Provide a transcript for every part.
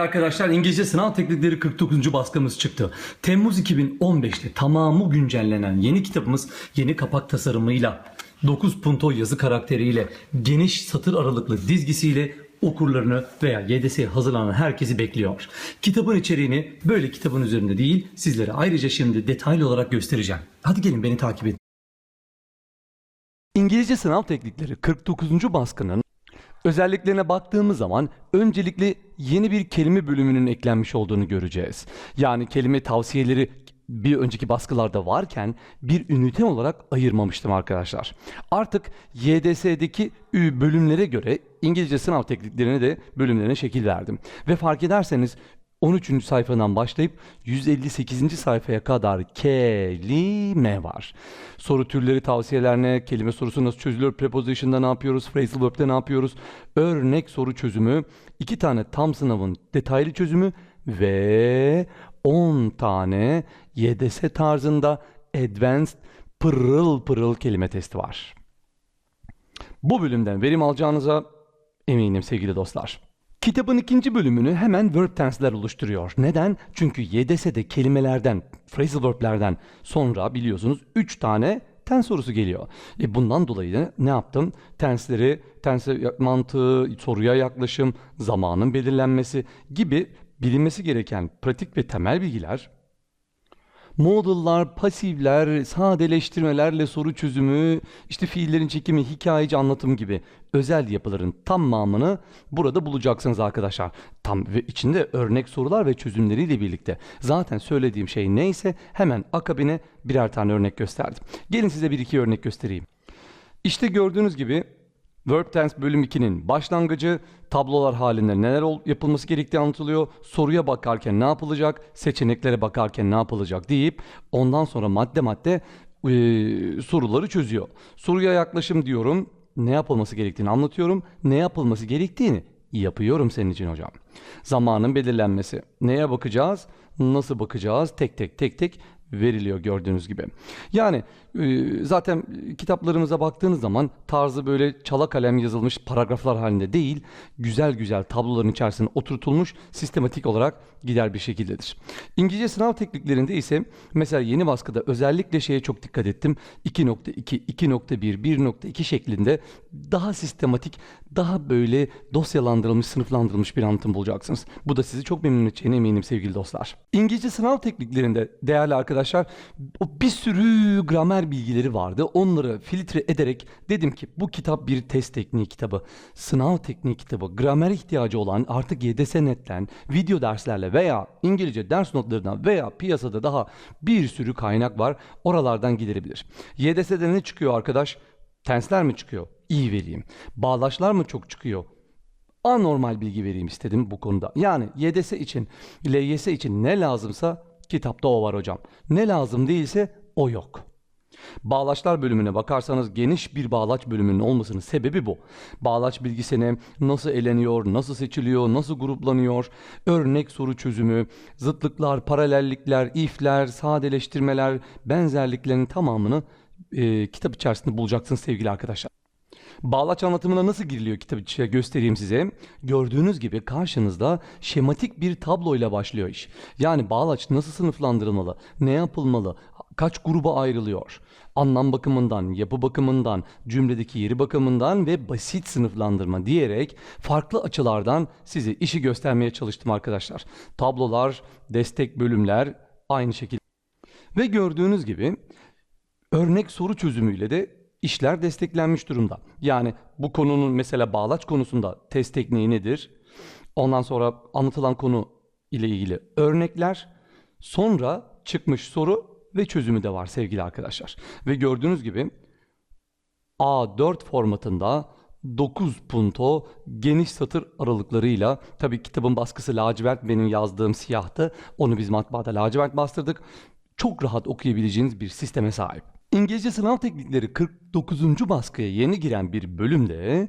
Değerli arkadaşlar İngilizce sınav teknikleri 49. baskımız çıktı. Temmuz 2015'te tamamı güncellenen yeni kitabımız yeni kapak tasarımıyla 9 punto yazı karakteriyle geniş satır aralıklı dizgisiyle okurlarını veya YDS'ye hazırlanan herkesi bekliyor. Kitabın içeriğini böyle kitabın üzerinde değil sizlere ayrıca şimdi detaylı olarak göstereceğim. Hadi gelin beni takip edin. İngilizce sınav teknikleri 49. baskının özelliklerine baktığımız zaman öncelikle yeni bir kelime bölümünün eklenmiş olduğunu göreceğiz. Yani kelime tavsiyeleri bir önceki baskılarda varken bir ünite olarak ayırmamıştım arkadaşlar. Artık YDS'deki bölümlere göre İngilizce sınav tekniklerine de bölümlerine şekil verdim. Ve fark ederseniz 13. sayfadan başlayıp 158. sayfaya kadar kelime var. Soru türleri, tavsiyeler ne? Kelime sorusu nasıl çözülür? Preposition'da ne yapıyoruz? Phrasal verb'de ne yapıyoruz? Örnek soru çözümü, iki tane tam sınavın detaylı çözümü ve 10 tane YDS tarzında advanced pırıl pırıl kelime testi var. Bu bölümden verim alacağınıza eminim sevgili dostlar. Kitabın ikinci bölümünü hemen verb tense'ler oluşturuyor. Neden? Çünkü YDS'de kelimelerden, phrasal verb'lerden sonra biliyorsunuz 3 tane tense sorusu geliyor. E bundan dolayı da ne yaptım? Tense'leri, tense mantığı, soruya yaklaşım, zamanın belirlenmesi gibi bilinmesi gereken pratik ve temel bilgiler Model'lar, pasifler, sadeleştirmelerle soru çözümü, işte fiillerin çekimi, hikayeci anlatım gibi özel yapıların tamamını burada bulacaksınız arkadaşlar. Tam ve içinde örnek sorular ve çözümleriyle birlikte. Zaten söylediğim şey neyse hemen akabine birer tane örnek gösterdim. Gelin size bir iki örnek göstereyim. İşte gördüğünüz gibi Verb Tense bölüm 2'nin başlangıcı, tablolar halinde neler yapılması gerektiği anlatılıyor, soruya bakarken ne yapılacak, seçeneklere bakarken ne yapılacak deyip ondan sonra madde madde eee, soruları çözüyor. Soruya yaklaşım diyorum, ne yapılması gerektiğini anlatıyorum, ne yapılması gerektiğini yapıyorum senin için hocam. Zamanın belirlenmesi, neye bakacağız, nasıl bakacağız, tek tek tek tek veriliyor gördüğünüz gibi. Yani e, zaten kitaplarımıza baktığınız zaman tarzı böyle çala kalem yazılmış paragraflar halinde değil, güzel güzel tabloların içerisine oturtulmuş sistematik olarak gider bir şekildedir. İngilizce sınav tekniklerinde ise mesela yeni baskıda özellikle şeye çok dikkat ettim. 2.2, 2.1, 1.2 şeklinde daha sistematik, daha böyle dosyalandırılmış, sınıflandırılmış bir anlatım bulacaksınız. Bu da sizi çok memnun edeceğine eminim sevgili dostlar. İngilizce sınav tekniklerinde değerli arkadaşlar o bir sürü gramer bilgileri vardı. Onları filtre ederek dedim ki bu kitap bir test tekniği kitabı, sınav tekniği kitabı, gramer ihtiyacı olan artık YDS netten video derslerle veya İngilizce ders notlarından veya piyasada daha bir sürü kaynak var. Oralardan giderebilir. YDS'de ne çıkıyor arkadaş? Tensler mi çıkıyor? İyi vereyim. Bağlaçlar mı çok çıkıyor? anormal bilgi vereyim istedim bu konuda. Yani YDS için, LYS için ne lazımsa kitapta o var hocam. Ne lazım değilse o yok. Bağlaçlar bölümüne bakarsanız geniş bir bağlaç bölümünün olmasının sebebi bu. Bağlaç bilgisine nasıl eleniyor, nasıl seçiliyor, nasıl gruplanıyor, örnek soru çözümü, zıtlıklar, paralellikler, ifler, sadeleştirmeler, benzerliklerin tamamını e, kitap içerisinde bulacaksınız sevgili arkadaşlar. Bağlaç anlatımına nasıl giriliyor kitap içine göstereyim size. Gördüğünüz gibi karşınızda şematik bir tabloyla başlıyor iş. Yani bağlaç nasıl sınıflandırılmalı, ne yapılmalı, kaç gruba ayrılıyor? Anlam bakımından, yapı bakımından, cümledeki yeri bakımından ve basit sınıflandırma diyerek farklı açılardan size işi göstermeye çalıştım arkadaşlar. Tablolar, destek bölümler aynı şekilde. Ve gördüğünüz gibi örnek soru çözümüyle de işler desteklenmiş durumda. Yani bu konunun mesela bağlaç konusunda test tekniği nedir? Ondan sonra anlatılan konu ile ilgili örnekler, sonra çıkmış soru ve çözümü de var sevgili arkadaşlar. Ve gördüğünüz gibi A4 formatında 9 punto geniş satır aralıklarıyla tabii kitabın baskısı lacivert benim yazdığım siyahtı. Onu biz matbaada lacivert bastırdık. Çok rahat okuyabileceğiniz bir sisteme sahip. İngilizce sınav teknikleri 49. baskıya yeni giren bir bölümde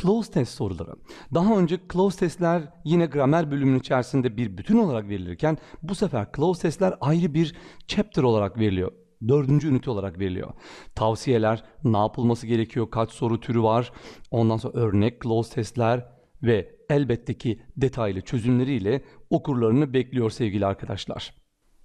close test soruları. Daha önce close testler yine gramer bölümünün içerisinde bir bütün olarak verilirken bu sefer close testler ayrı bir chapter olarak veriliyor. Dördüncü ünite olarak veriliyor. Tavsiyeler, ne yapılması gerekiyor, kaç soru türü var, ondan sonra örnek close testler ve elbette ki detaylı çözümleriyle okurlarını bekliyor sevgili arkadaşlar.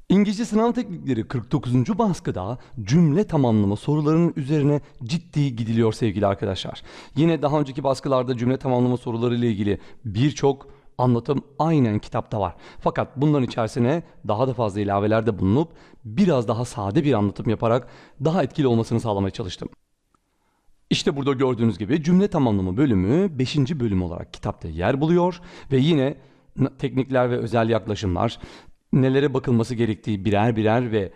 İngilizce sınav teknikleri 49. baskıda cümle tamamlama sorularının üzerine ciddi gidiliyor sevgili arkadaşlar. Yine daha önceki baskılarda cümle tamamlama soruları ile ilgili birçok anlatım aynen kitapta var. Fakat bunların içerisine daha da fazla ilavelerde bulunup biraz daha sade bir anlatım yaparak daha etkili olmasını sağlamaya çalıştım. İşte burada gördüğünüz gibi cümle tamamlama bölümü 5. bölüm olarak kitapta yer buluyor ve yine teknikler ve özel yaklaşımlar, nelere bakılması gerektiği birer birer ve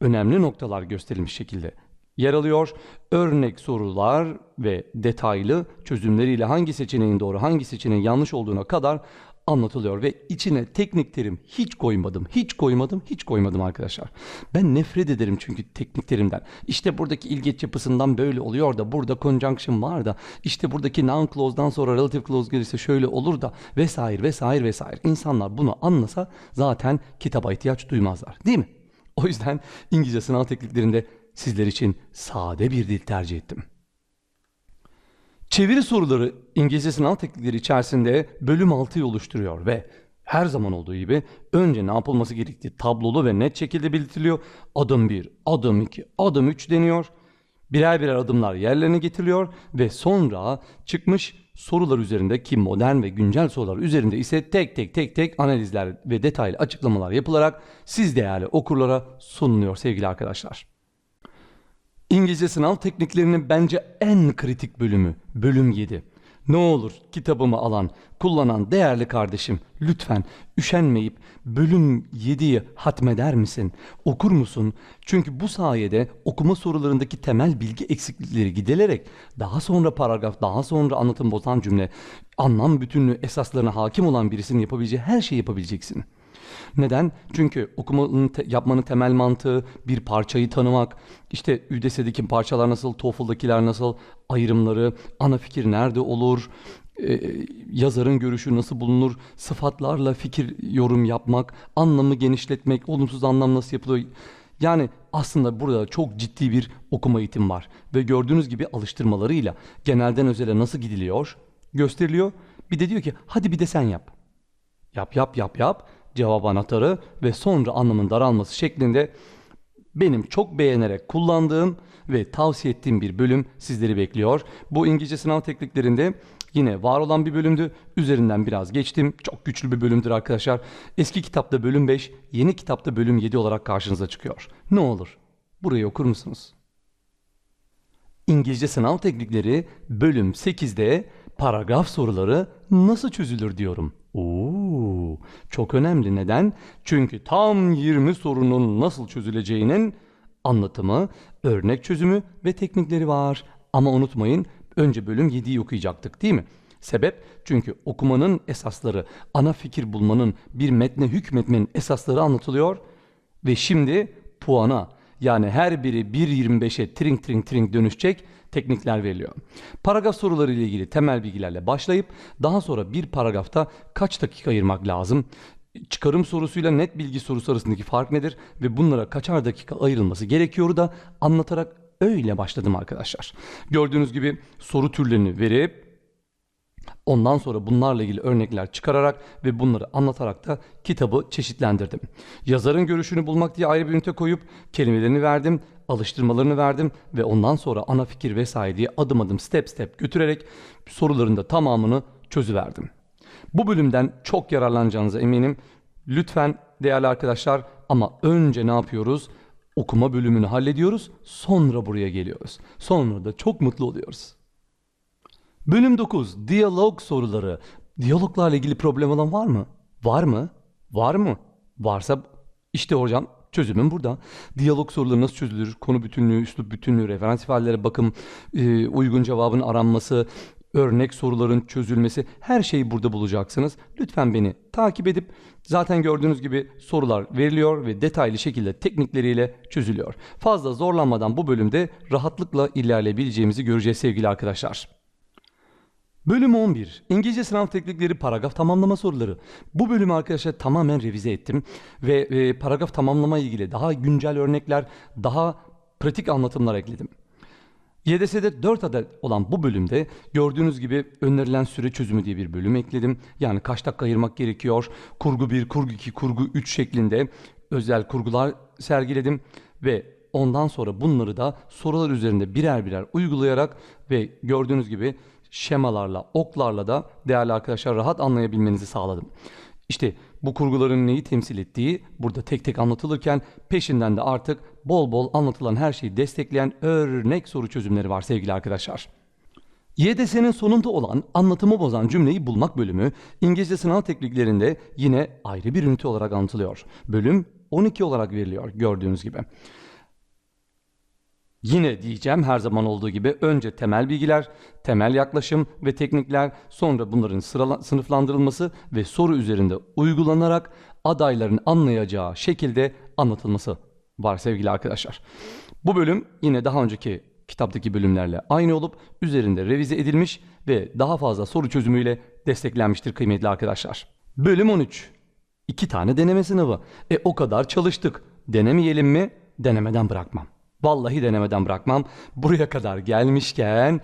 önemli noktalar gösterilmiş şekilde yer alıyor. Örnek sorular ve detaylı çözümleriyle hangi seçeneğin doğru, hangi seçeneğin yanlış olduğuna kadar anlatılıyor ve içine teknik terim hiç koymadım, hiç koymadım, hiç koymadım arkadaşlar. Ben nefret ederim çünkü teknik terimden. İşte buradaki ilgeç yapısından böyle oluyor da burada conjunction var da işte buradaki noun clause'dan sonra relative clause gelirse şöyle olur da vesaire vesaire vesaire. İnsanlar bunu anlasa zaten kitaba ihtiyaç duymazlar değil mi? O yüzden İngilizce sınav tekniklerinde sizler için sade bir dil tercih ettim. Çeviri soruları İngilizce sınav teknikleri içerisinde bölüm 6'yı oluşturuyor ve her zaman olduğu gibi önce ne yapılması gerektiği tablolu ve net şekilde belirtiliyor. Adım 1, adım 2, adım 3 deniyor. Birer birer adımlar yerlerine getiriliyor ve sonra çıkmış sorular üzerinde ki modern ve güncel sorular üzerinde ise tek tek tek tek analizler ve detaylı açıklamalar yapılarak siz değerli okurlara sunuluyor sevgili arkadaşlar. İngilizce sınav tekniklerinin bence en kritik bölümü, bölüm 7. Ne olur kitabımı alan, kullanan değerli kardeşim lütfen üşenmeyip bölüm 7'yi hatmeder misin? Okur musun? Çünkü bu sayede okuma sorularındaki temel bilgi eksiklikleri giderilerek daha sonra paragraf, daha sonra anlatım bozan cümle, anlam bütünlüğü esaslarına hakim olan birisinin yapabileceği her şeyi yapabileceksin. Neden? Çünkü okumanın te- yapmanın temel mantığı bir parçayı tanımak, işte ÜDS'deki parçalar nasıl, TOEFL'dakiler nasıl, ayrımları, ana fikir nerede olur, e, yazarın görüşü nasıl bulunur, sıfatlarla fikir yorum yapmak, anlamı genişletmek, olumsuz anlam nasıl yapılıyor. Yani aslında burada çok ciddi bir okuma eğitimi var ve gördüğünüz gibi alıştırmalarıyla genelden özele nasıl gidiliyor gösteriliyor. Bir de diyor ki hadi bir de sen yap. Yap yap yap yap cevap anahtarı ve sonra anlamın daralması şeklinde benim çok beğenerek kullandığım ve tavsiye ettiğim bir bölüm sizleri bekliyor. Bu İngilizce sınav tekniklerinde yine var olan bir bölümdü. Üzerinden biraz geçtim. Çok güçlü bir bölümdür arkadaşlar. Eski kitapta bölüm 5, yeni kitapta bölüm 7 olarak karşınıza çıkıyor. Ne olur burayı okur musunuz? İngilizce sınav teknikleri bölüm 8'de paragraf soruları nasıl çözülür diyorum. Oo, çok önemli. Neden? Çünkü tam 20 sorunun nasıl çözüleceğinin anlatımı, örnek çözümü ve teknikleri var. Ama unutmayın önce bölüm 7'yi okuyacaktık değil mi? Sebep çünkü okumanın esasları, ana fikir bulmanın, bir metne hükmetmenin esasları anlatılıyor ve şimdi puana yani her biri 1.25'e tring tring tring dönüşecek teknikler veriliyor. Paragraf soruları ile ilgili temel bilgilerle başlayıp daha sonra bir paragrafta kaç dakika ayırmak lazım? Çıkarım sorusuyla net bilgi sorusu arasındaki fark nedir ve bunlara kaçar dakika ayrılması gerekiyor da anlatarak öyle başladım arkadaşlar. Gördüğünüz gibi soru türlerini verip Ondan sonra bunlarla ilgili örnekler çıkararak ve bunları anlatarak da kitabı çeşitlendirdim. Yazarın görüşünü bulmak diye ayrı bir ünite koyup kelimelerini verdim, alıştırmalarını verdim ve ondan sonra ana fikir vesaire diye adım adım step step götürerek soruların da tamamını çözüverdim. Bu bölümden çok yararlanacağınıza eminim. Lütfen değerli arkadaşlar ama önce ne yapıyoruz? Okuma bölümünü hallediyoruz. Sonra buraya geliyoruz. Sonra da çok mutlu oluyoruz. Bölüm 9. Diyalog soruları. Diyaloglarla ilgili problem olan var mı? Var mı? Var mı? Varsa işte hocam çözümüm burada. Diyalog soruları nasıl çözülür? Konu bütünlüğü, üslup bütünlüğü, referans ifadeleре bakım, e, uygun cevabın aranması, örnek soruların çözülmesi her şeyi burada bulacaksınız. Lütfen beni takip edip zaten gördüğünüz gibi sorular veriliyor ve detaylı şekilde teknikleriyle çözülüyor. Fazla zorlanmadan bu bölümde rahatlıkla ilerleyebileceğimizi göreceğiz sevgili arkadaşlar. Bölüm 11. İngilizce sınav teknikleri paragraf tamamlama soruları. Bu bölümü arkadaşlar tamamen revize ettim ve e, paragraf tamamlama ilgili daha güncel örnekler, daha pratik anlatımlar ekledim. YDS'de 4 adet olan bu bölümde gördüğünüz gibi önerilen süre çözümü diye bir bölüm ekledim. Yani kaç dakika ayırmak gerekiyor. Kurgu 1, kurgu 2, kurgu 3 şeklinde özel kurgular sergiledim ve ondan sonra bunları da sorular üzerinde birer birer uygulayarak ve gördüğünüz gibi şemalarla, oklarla da değerli arkadaşlar rahat anlayabilmenizi sağladım. İşte bu kurguların neyi temsil ettiği burada tek tek anlatılırken peşinden de artık bol bol anlatılan her şeyi destekleyen örnek soru çözümleri var sevgili arkadaşlar. YDS'nin sonunda olan anlatımı bozan cümleyi bulmak bölümü İngilizce sınav tekniklerinde yine ayrı bir ünite olarak anlatılıyor. Bölüm 12 olarak veriliyor gördüğünüz gibi. Yine diyeceğim her zaman olduğu gibi önce temel bilgiler, temel yaklaşım ve teknikler, sonra bunların sırala- sınıflandırılması ve soru üzerinde uygulanarak adayların anlayacağı şekilde anlatılması var sevgili arkadaşlar. Bu bölüm yine daha önceki kitaptaki bölümlerle aynı olup üzerinde revize edilmiş ve daha fazla soru çözümüyle desteklenmiştir kıymetli arkadaşlar. Bölüm 13. İki tane deneme sınavı. E o kadar çalıştık. Denemeyelim mi? Denemeden bırakmam. Vallahi denemeden bırakmam. Buraya kadar gelmişken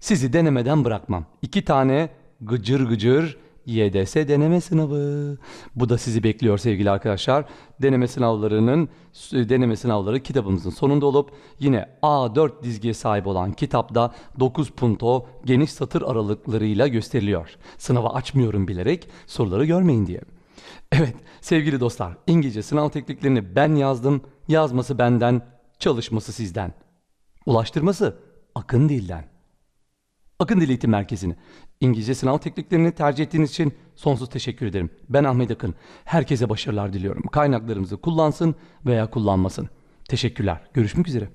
sizi denemeden bırakmam. İki tane gıcır gıcır YDS deneme sınavı. Bu da sizi bekliyor sevgili arkadaşlar. Deneme sınavlarının deneme sınavları kitabımızın sonunda olup yine A4 dizgiye sahip olan kitapta 9 punto geniş satır aralıklarıyla gösteriliyor. Sınava açmıyorum bilerek soruları görmeyin diye. Evet sevgili dostlar İngilizce sınav tekniklerini ben yazdım. Yazması benden, çalışması sizden. Ulaştırması Akın Dil'den. Akın Dil Eğitim Merkezi'ni. İngilizce sınav tekniklerini tercih ettiğiniz için sonsuz teşekkür ederim. Ben Ahmet Akın. Herkese başarılar diliyorum. Kaynaklarımızı kullansın veya kullanmasın. Teşekkürler. Görüşmek üzere.